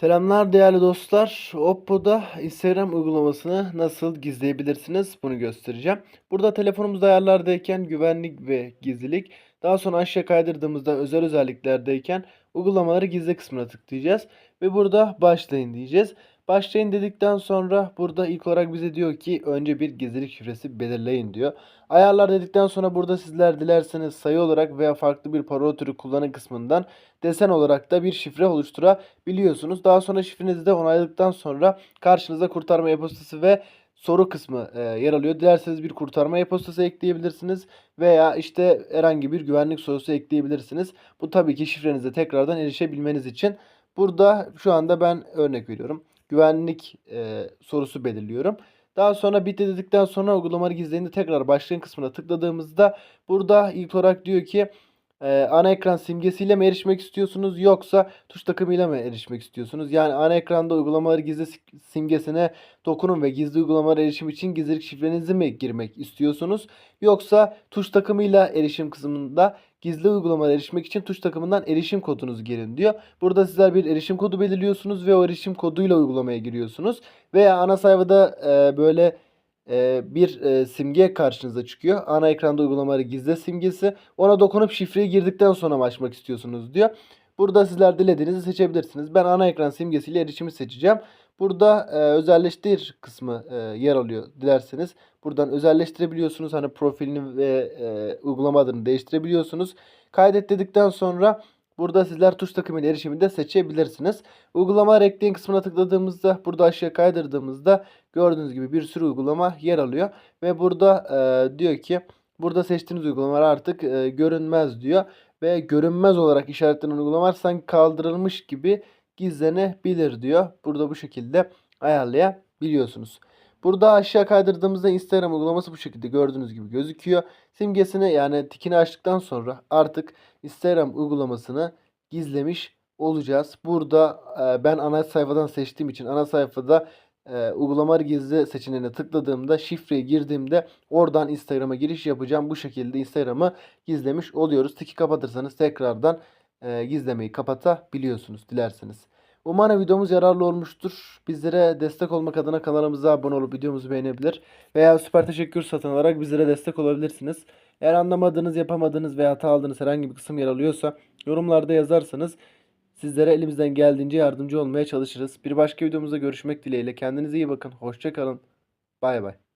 Selamlar değerli dostlar. Oppo'da Instagram uygulamasını nasıl gizleyebilirsiniz bunu göstereceğim. Burada telefonumuzda ayarlardayken güvenlik ve gizlilik, daha sonra aşağı kaydırdığımızda özel özelliklerdeyken uygulamaları gizle kısmına tıklayacağız ve burada başlayın diyeceğiz. Başlayın dedikten sonra burada ilk olarak bize diyor ki önce bir gizlilik şifresi belirleyin diyor. Ayarlar dedikten sonra burada sizler dilerseniz sayı olarak veya farklı bir parola türü kullanın kısmından desen olarak da bir şifre oluşturabiliyorsunuz. Daha sonra şifrenizi de onayladıktan sonra karşınıza kurtarma e-postası ve soru kısmı e, yer alıyor. Dilerseniz bir kurtarma e-postası ekleyebilirsiniz veya işte herhangi bir güvenlik sorusu ekleyebilirsiniz. Bu tabii ki şifrenize tekrardan erişebilmeniz için. Burada şu anda ben örnek veriyorum. Güvenlik e, sorusu belirliyorum. Daha sonra bitti dedikten sonra uygulamayı gizlediğinde tekrar başlayın kısmına tıkladığımızda burada ilk olarak diyor ki e, ana ekran simgesiyle mi erişmek istiyorsunuz yoksa tuş takımıyla mı erişmek istiyorsunuz? Yani ana ekranda uygulamaları gizli si- simgesine dokunun ve gizli uygulamalara erişim için gizlilik şifrenizi mi girmek istiyorsunuz? Yoksa tuş takımıyla erişim kısmında gizli uygulamalara erişmek için tuş takımından erişim kodunuzu girin diyor. Burada sizler bir erişim kodu belirliyorsunuz ve o erişim koduyla uygulamaya giriyorsunuz. Veya ana sayfada e, böyle bir e, simge karşınıza çıkıyor. Ana ekranda uygulamaları gizle simgesi. Ona dokunup şifreyi girdikten sonra mı açmak istiyorsunuz diyor. Burada sizler dilediğinizi seçebilirsiniz. Ben ana ekran simgesiyle erişimi seçeceğim. Burada e, özelleştir kısmı e, yer alıyor dilerseniz. Buradan özelleştirebiliyorsunuz. Hani profilini ve e, uygulama adını değiştirebiliyorsunuz. Kaydet dedikten sonra burada sizler tuş takımıyla erişimi de seçebilirsiniz. Uygulama ekleyin kısmına tıkladığımızda burada aşağı kaydırdığımızda gördüğünüz gibi bir sürü uygulama yer alıyor. Ve burada e, diyor ki burada seçtiğiniz uygulamalar artık e, görünmez diyor. Ve görünmez olarak işaretlenen uygulamalar sanki kaldırılmış gibi gizlenebilir diyor. Burada bu şekilde ayarlayabiliyorsunuz. Burada aşağı kaydırdığımızda Instagram uygulaması bu şekilde gördüğünüz gibi gözüküyor. Simgesini yani tikini açtıktan sonra artık Instagram uygulamasını gizlemiş olacağız. Burada e, ben ana sayfadan seçtiğim için ana sayfada e, uygulamaları gizli seçeneğine tıkladığımda şifreyi girdiğimde oradan Instagram'a giriş yapacağım. Bu şekilde Instagram'ı gizlemiş oluyoruz. Tiki kapatırsanız tekrardan e, gizlemeyi kapatabiliyorsunuz dilerseniz. Umarım videomuz yararlı olmuştur. Bizlere destek olmak adına kanalımıza abone olup videomuzu beğenebilir. Veya süper teşekkür satın alarak bizlere destek olabilirsiniz. Eğer anlamadığınız, yapamadığınız veya hata aldığınız herhangi bir kısım yer alıyorsa yorumlarda yazarsanız sizlere elimizden geldiğince yardımcı olmaya çalışırız. Bir başka videomuzda görüşmek dileğiyle. Kendinize iyi bakın. Hoşça kalın. Bay bay.